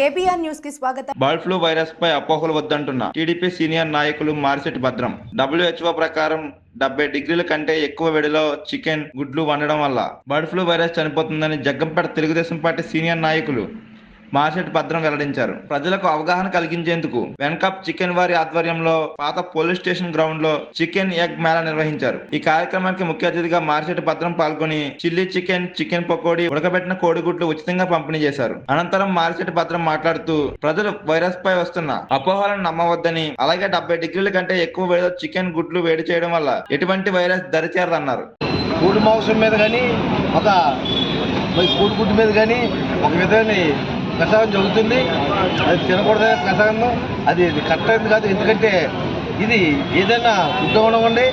KBR న్యూస్కి స్వాగతం. Bird flu virus పై అపోహలు వద్దంటున్న టీడీపీ సీనియర్ నాయకులు మారిశెట్టి భద్రం. డబ్ల్యూహెచ్ఓ ప్రకారం డెబ్బై డిగ్రీల కంటే ఎక్కువ వేడిలో చికెన్ గుడ్లు వండడం వల్ల బర్డ్ ఫ్లూ వైరస్ చనిపోతుందని జగ్గంపేట తెలుగుదేశం పార్టీ సీనియర్ నాయకులు మారిశెట్టి భద్రం వెల్లడించారు. ప్రజలకు అవగాహన కలిగించేందుకు వెన్కప్ చికెన్ వారి ఆధ్వర్యంలో పాత పోలీస్ స్టేషన్ గ్రౌండ్లో చికెన్ ఎగ్ మేళా నిర్వహించారు. ఈ కార్యక్రమానికి ముఖ్య అతిథిగా మారిశెట్టి భద్రం పాల్గొని చిల్లీ చికెన్ చికెన్ పకోడీ ఉడకబెట్టిన కోడిగుడ్లు ఉచితంగా పంపిణీ చేశారు. అనంతరం మారిశెట్టి భద్రం మాట్లాడుతూ ప్రజలు వైరస్ పై వస్తున్న అపోహలను నమ్మవద్దని అలాగే డెబ్బై డిగ్రీల కంటే ఎక్కువ వేడితో చికెన్ గుడ్లు వేడి చేయడం వల్ల ఎటువంటి వైరస్ దరిచేరదన్నారు. కూడి మాంసం మీద కానీ ఒక మరి కోడిగుడ్డు మీద కానీ ఒక విధమైన ప్రసాదం జరుగుతుంది. అది తినకూడదు ప్రసాదం అది కరెక్ట్ అయింది కాదు. ఎందుకంటే ఇది ఏదైనా గుడ్డ ఉండవండి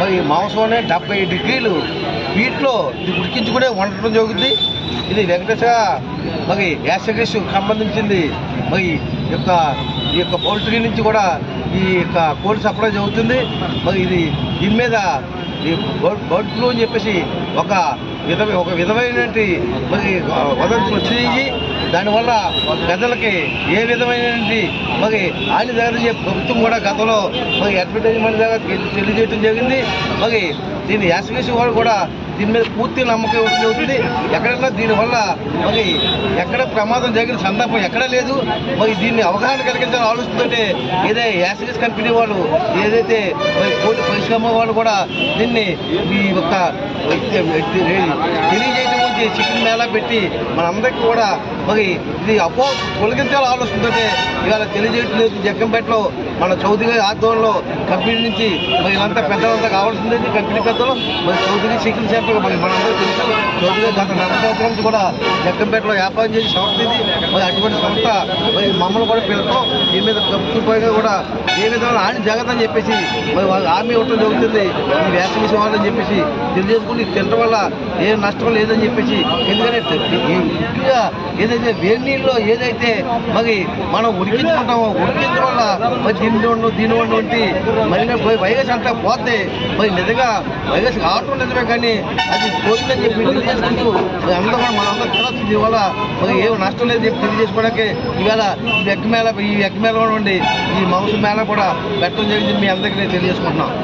మరి మాంసం డెబ్బై డిగ్రీలు వీటిలో ఇది ఉడికించుకునే వండటం జరుగుతుంది ఇది వెంకటేశ్వర మరి యాసగ్రీస్ సంబంధించింది మరి యొక్క ఈ యొక్క పౌల్ట్రీ నుంచి కూడా ఈ యొక్క కోడి సప్లై జరుగుతుంది. మరి ఇది దీని మీద ఈ బర్డ్ బర్డ్ ఫ్లూ అని చెప్పేసి ఒక విధ ఒక విధమైనటువంటి మరి వదంతులు వచ్చి దానివల్ల ప్రజలకి ఏ విధమైనటువంటి మరి హాని జరగదని ప్రభుత్వం కూడా గతంలో మరి అడ్వర్టైజ్మెంట్ ద్వారా తెలియజేయడం జరిగింది మరి దీన్ని యాసగేసి వాళ్ళు కూడా దీని మీద పూర్తి నమ్మకం జరుగుతుంది ఎక్కడన్నా దీనివల్ల మరి ఎక్కడ ప్రమాదం జరిగిన సందర్భం ఎక్కడ లేదు మరి దీన్ని అవగాహన కలిగించాలని ఆలోచిస్తుంటే ఏదే యాసిడస్ కంపెనీ వాళ్ళు ఏదైతే మరి కోటి పరిశ్రమ వాళ్ళు కూడా దీన్ని ఈ యొక్క తెలియజేయడం గురించి చికెన్ మేళా పెట్టి మనందరికీ కూడా మరి ఇది అపో తొలగించాలని ఆలోచిస్తుంటే ఇవాళ తెలియజేయడం లేదు జగ్గంపేటలో మన చౌదరి గారి ఆధ్వర్యంలో కంపెనీ నుంచి మరి ఇలాంతా పెద్దలంతా కావాల్సింది కంపెనీ పెద్దలు మరి చౌదరి చికెన్ సెంటర్ మరి మనందరూ తెలుసు. చౌదరి గత నలభై సంవత్సరాల నుంచి కూడా జగ్గంపేటలో వ్యాపారం చేసి సంస్థ ఇది మరి అటువంటి సంస్థ మరి మమ్మల్ని కూడా పిలుస్తాం దీని మీద ప్రభుత్వం కూడా ఏ విధంగా ఆని జరగదని చెప్పేసి మరి వాళ్ళు హామీ ఇవ్వటం జరుగుతుంది. ఈ వ్యాక్సిన్ ఇవ్వాలని చెప్పేసి తెలియజేసుకుని తినడం వల్ల ఏ నష్టం లేదని చెప్పేసి ఎందుకంటే ఈ ముఖ్యంగా ఏదైతే వేడి నీళ్ళలో ఏదైతే మరి మనం ఉడికించుకుంటామో ఉడికించడం వల్ల మరి దీని వండు దీని వండు వంటి మరి వైరస్ అంతా పోతే మరి నిజంగా వైరస్ రావటం నిజమే కానీ అది పోయిందని చెప్పి తెలియజేసుకుంటూ మరి అందరూ కూడా మనందరూ తినచ్చు ఇవాళ మరి ఏం నష్టం లేదు చెప్పి తెలియజేసుకోవడానికి ఇవాళ ఈ ఎగ్ మేళ ఈ ఎగ్ మేళ ఉండి ఈ మాంసం మేళ కూడా పెట్టడం జరిగింది మీ అందరికీ నేను తెలియజేసుకుంటున్నాను.